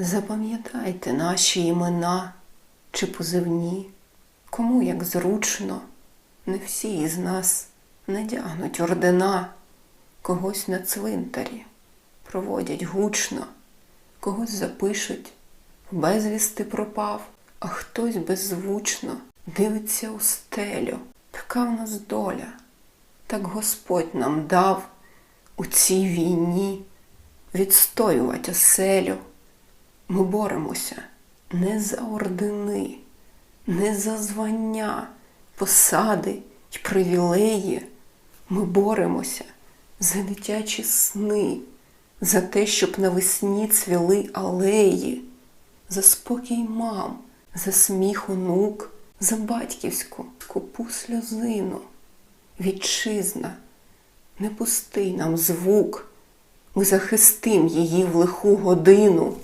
Запам'ятайте наші імена чи позивні, кому як зручно, не всі із нас надягнуть ордена, когось на цвинтарі проводять гучно, когось запишуть, безвісти пропав, а хтось беззвучно дивиться у стелю. Така в нас доля, так Господь нам дав у цій війні відстоювати оселю. Ми боремося не за ордени, не за звання, посади й привілеї. Ми боремося за дитячі сни, за те, щоб навесні цвіли алеї, за спокій мам, за сміх онук, за батьківську скупу сльозину. Вітчизна, не пусти нам звук, ми захистим її в лиху годину.